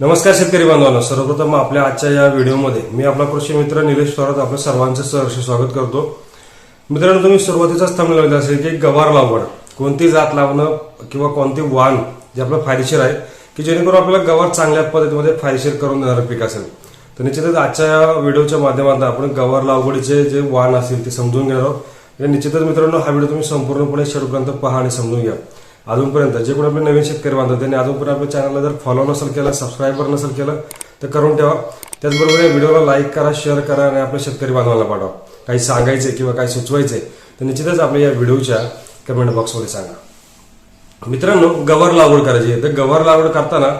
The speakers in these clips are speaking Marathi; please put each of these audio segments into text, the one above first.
नमस्कार शेतकरी बांधवांनो. सर्वप्रथम आपल्या आजच्या या व्हिडिओमध्ये मी आपला कृषी मित्र निलेश थोरात आपल्या सर्वांचं सहर्ष स्वागत करतो. मित्रांनो तुम्ही सुरुवातीचाच स्थान बघितलं असेल की गवार लागवड कोणती जात लावणं किंवा कोणती वाण जे आपलं फायदेशीर आहे की जेणेकरून आपल्याला गवार चांगल्या पद्धतीमध्ये फायदेशीर करून देणारं पीक असेल. तर निश्चितच आजच्या या व्हिडिओच्या माध्यमातून आपण गवार लागवडीचे जे वाण असेल ते समजून घेणार आहोत. निश्चितच मित्रांनो हा व्हिडिओ तुम्ही संपूर्णपणे शेवटपर्यंत पहा आणि समजून घ्या. अजूनपर्यंत जे कोणी आपले नवीन शेतकरी बांधव त्यांनी अजूनपर्यंत आपल्या चॅनलला जर फॉलो नसेल केलं सबस्क्राईबर नसेल केलं तर करून ठेवा. त्याचबरोबर या व्हिडिओला लाईक करा शेअर करा आणि आपल्या शेतकरी बांधवांना पाठवा. काही सांगायचे किंवा काही सुचवायचे तर निश्चितच आपल्या या व्हिडिओच्या कमेंट बॉक्समध्ये सांगा. मित्रांनो गवार लागवड करायची आहे. तर गवार लागवड करताना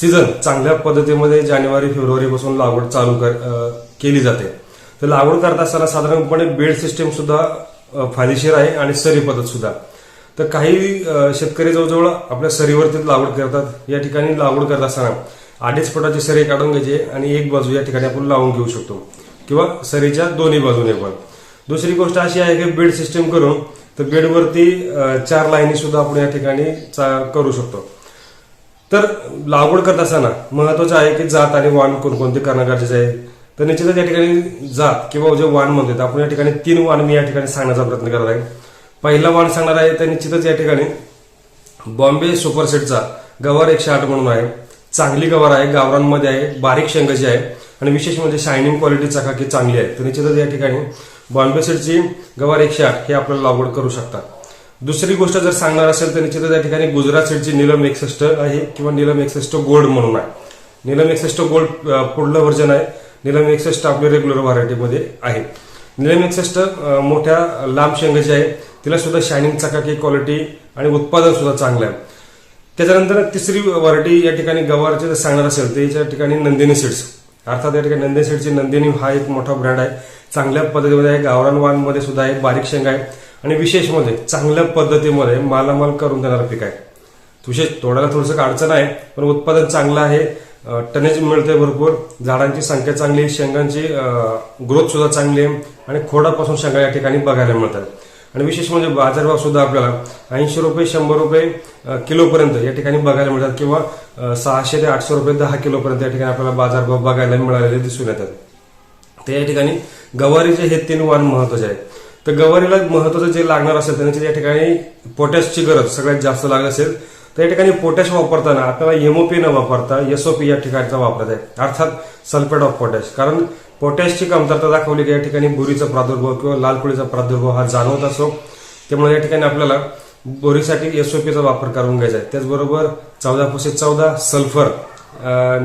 सीझन चांगल्या पद्धतीमध्ये जानेवारी फेब्रुवारीपासून लागवड चालू कर केली जाते. तर लागवड करत असताना साधारणपणे बेड सिस्टीम सुद्धा फायदेशीर आहे आणि सरी पद्धत सुद्धा. तर काही शेतकरी जवळजवळ आपल्या सरीवरती लागवड करतात. या ठिकाणी लागवड करत असताना अडीच फुटाची सरी काढून घ्यायची आणि एक बाजू या ठिकाणी आपण लावून घेऊ शकतो. किंवा सरीच्या दोन्ही बाजूने पण. दुसरी गोष्ट अशी आहे की बेड सिस्टीम करून तर बेडवरती चार लाईनी सुद्धा आपण या ठिकाणी चा- करू शकतो. तर लागवड करत असताना महत्वाचं आहे की जात आणि वाण कोणकोणते करणं गरजेचं आहे. तर निश्चितच या ठिकाणी जात किंवा जे वाण म्हणतात आपण या ठिकाणी तीन वाण मी या ठिकाणी सांगण्याचा प्रयत्न करत आहे. पहिला वाण सांगणार आहे तर निश्चितच या ठिकाणी. बॉम्बे सुपरसेटचा गवार एकशे आठ म्हणून आहे. चांगली गवार आहे गावरांमध्ये आहे बारीक शेंगाची आहे. आणि विशेष म्हणजे शायनिंग क्वालिटी चकाकी चांगली आहे. तर निश्चितच या ठिकाणी बॉम्बे सेटची गवार एकशे आठ हे आपल्याला लागवड करू शकता दुसरी गोष्ट जर सांगणार असेल तर निश्चितच या ठिकाणी गुजरात सेटची निलम एकसष्ट आहे किंवा निलम एकसष्ट गोल्ड म्हणून आहे. निलम एकसष्ट गोल्ड पुढलं व्हर्जन आहे. निलम एकसष्ट आपली रेग्युलर व्हरायटीमध्ये आहे. निलम एकसष्ट मोठ्या लांब शेंगाची आहे. तिला सुद्धा शायनिंग चकाकी क्वालिटी आणि उत्पादन सुद्धा चांगलं आहे त्याच्यानंतर तिसरी व्हरायटी या ठिकाणी गवारचे जर सांगणार असेल तर याच्या ठिकाणी नंदिनी सीड्स अर्थात या ठिकाणी नंदिनी सीड्सची नंदिनी हा एक मोठा ब्रँड आहे. चांगल्या पद्धतीमध्ये आहे गावरानवानमध्ये सुद्धा आहे बारीक शेंगा आहे. आणि विशेष म्हणजे चांगल्या पद्धतीमध्ये मालामाल करून देणारं पीक आहे. विशेष तोडायला थोडंसं अडचण आहे पण उत्पादन चांगलं आहे टनेज मिळते भरपूर. झाडांची संख्या चांगली आहे, शेंगांची ग्रोथ सुद्धा चांगली आहे. आणि खोडापासून शेंगा या ठिकाणी बघायला मिळतात. आणि विशेष म्हणजे बाजारभाव सुद्धा आपल्याला ऐंशी रुपये शंभर रुपये किलोपर्यंत या ठिकाणी बघायला मिळतात किंवा सहाशे ते आठशे रुपये दहा किलोपर्यंत या ठिकाणी आपल्याला बाजारभाव बघायला मिळालेले दिसून येतात. तर या ठिकाणी गवारीचे हे तीन वाण महत्त्वाचे आहेत. तर गवारीला महत्वाचं जे लागणार असेल त्यांची या ठिकाणी पोटॅशची गरज सगळ्यात जास्त लागत असेल तर या ठिकाणी पोटॅश वापरताना आपल्याला एमओपी न वापरता एसओपी या ठिकाणचा वापरत आहे. अर्थात सल्फेट ऑफ पोटॅश. कारण पोटॅशची कमतरता दाखवली की या ठिकाणी बुरीचा प्रादुर्भाव किंवा लाल कोळीचा प्रादुर्भाव हा जाणवत असो. त्यामुळे या ठिकाणी आपल्याला बोरीसाठी एसओपीचा वापर करून घ्यायचा आहे. त्याचबरोबर चौदा पुसे चौदा सल्फर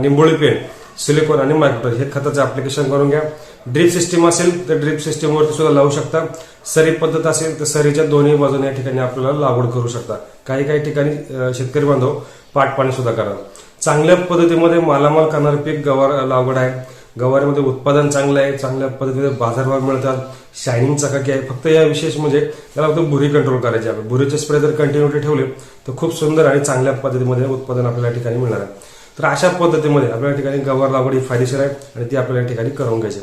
निंबोळी पेंट सिलिकॉन आणि मायक्रो हे खताचं ऍप्लिकेशन करून घ्या. ड्रीप सिस्टीम असेल तर ड्रीप सिस्टीमवरती सुद्धा लावू शकता. सरी पद्धत असेल तर सरीच्या दोन्ही बाजूने या ठिकाणी आपल्याला लागवड करू शकता. काही काही ठिकाणी शेतकरी बांधव पाटपाणी सुद्धा करा चांगल्या पद्धतीमध्ये मालामाल करणारे पीक गवार लागवड आहे. गवारीमध्ये उत्पादन चांगलं आहे चांगल्या पद्धतीने बाजारभाव मिळतात शायनिंग चकाकी आहे. फक्त या विशेष म्हणजे त्याला फक्त भुरी कंट्रोल करायची आहे. भुरीचे स्प्रे जर कंटिन्युटी ठेवले तर खूप सुंदर आणि चांगल्या पद्धतीमध्ये उत्पादन आपल्याला या ठिकाणी मिळणार आहे. तर अशा पद्धतीमध्ये आपल्या ठिकाणी गवार लागवड ही फायदेशीर आहे आणि ती आपल्याला या ठिकाणी करून घ्यायची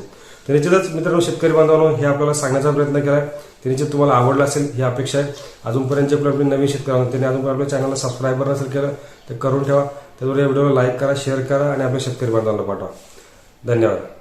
तर निश्चितच मित्रांनो शेतकरी बांधवांनो हे आपल्याला सांगण्याचा प्रयत्न केला आहे. ते निश्चित तुम्हाला आवडलं असेल ही अपेक्षा आहे. अजूनपर्यंत जे आपले नवीन शेतकरी त्यांनी अजून आपल्या चॅनलला सबस्क्राईबर नसेल केलं तर करून ठेवा. त्याच्यावर या व्हिडिओला लाईक करा शेअर करा आणि आपल्या शेतकरी बांधवांना पाठवा. धन्यवाद.